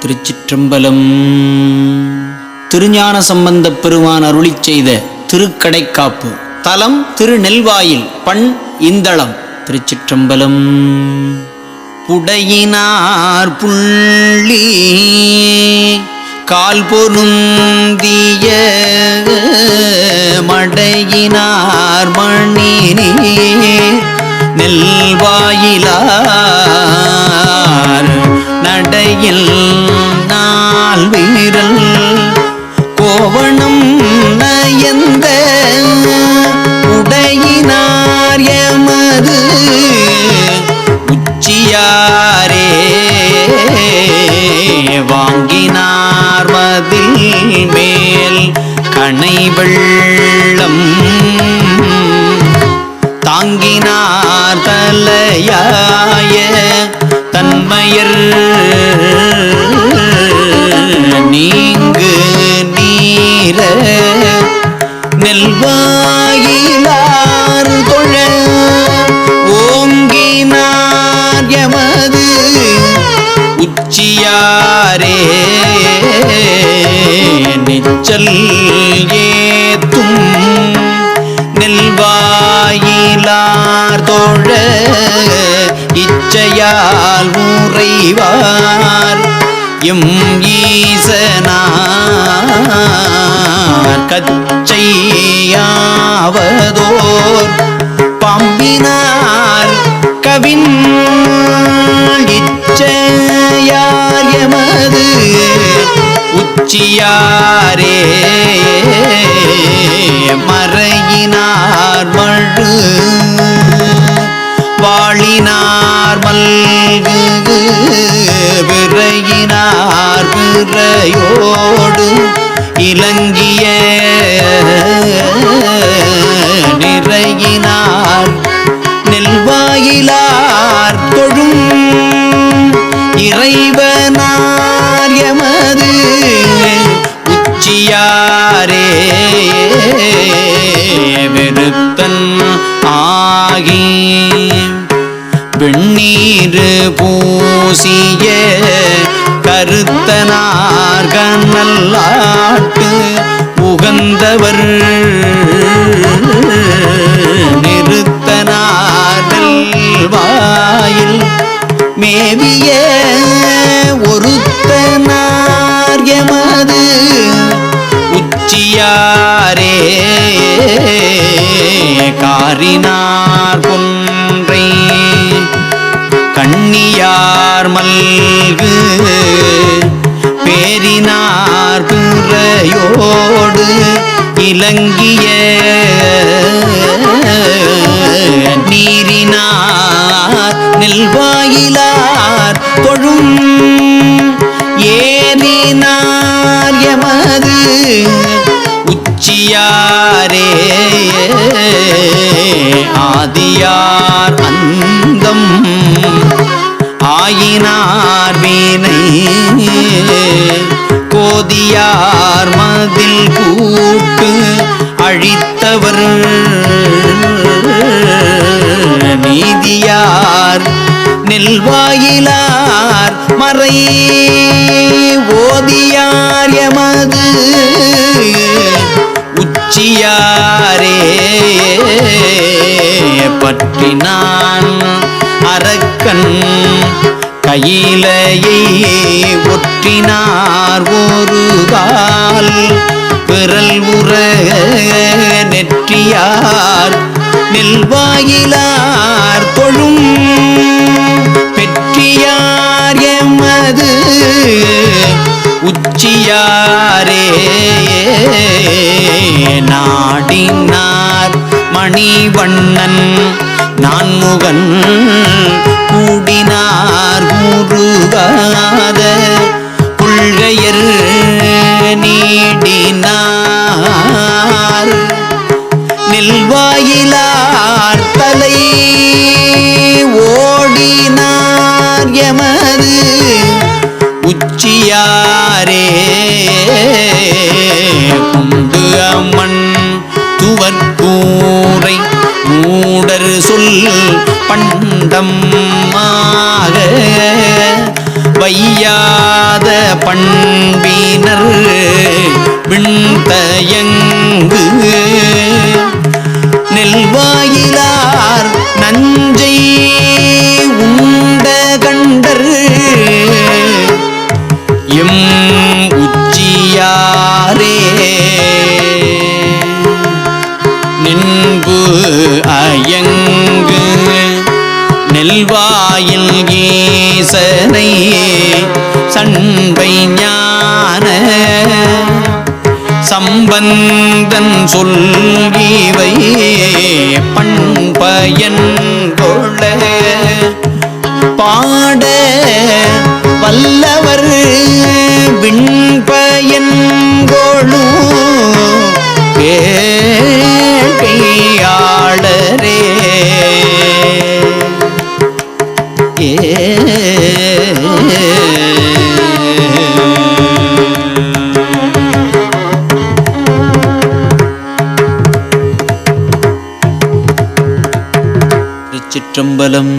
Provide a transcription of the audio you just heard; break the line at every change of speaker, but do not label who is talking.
திருச்சிற்றம்பலம். திருஞான சம்பந்தப் பெருமான் அருளி செய்த திருக்கடைக்காப்பு. தலம் திருநெல்வாயில் பண் இந்தளம். திருச்சிற்றம்பலம். புடையினார் புள்ளி கால் பொருந்திய மடையினார் மணி நெல்வாயிலார் நடையில் தன்மையர் நீங்கு நீர நெல்வாயிலார் தொழ. ஓங்கினார் எமது உச்சியாரே. நிச்சல் ஏத்தும் நெல்வாயிலார் தோழ. இச்சையால் செய்வார் எம் ஈசனார். கச்சையாவதோர் பம்பினார். கவின் இச்சையார் எமது உச்சியாரே. மறையினார் மழு வாழினார் மல்கு விரையினார் விரையோடு இலங்கிய நிறையினார் நெல்வாயிலார் தொழும் இறைவனார் எமது உச்சியாரே விருத்தன் ஆகி வெண்ணீர் பூசிய கருத்தனார்கல்லாட்டு உகந்தவர் நிறுத்தனார் வாயில் மேவிய ஒருத்தனார் எமது உச்சியாரே காரினார் இலங்கிய நீரினார் நெல்வாயிலார் தொழும் ஏறினார் எமது உச்சியாரே. ஆதியார் அந்தம் ஆயினார் வீணை கோதியார் மதில் நெல்வாயிலார் மறை ஓதியார் எமது உச்சியாரே பற்றினான் அரக்கன் கையிலையை ஒற்றினார் ஒரு கால் பிறல் உற நெற்றியார் நெல்வாயிலார் அடியாரே நாடினார் மணிவண்ணன் நான்முகன் கூடினார் கூறுகாத தயங்கு. நெல்வாயிலார் நஞ்சை உண்ட கண்டர். எம் உச்சியாரே. நின்பு அயங்கு. நெல்வாயில் சம்பந்தன் சொல்லிவை பண்பயன் கொள்ள பாட வல்லவர் விண்பயன் கொழு கேட்கையாளரே திருச்சிற்றம்பலம்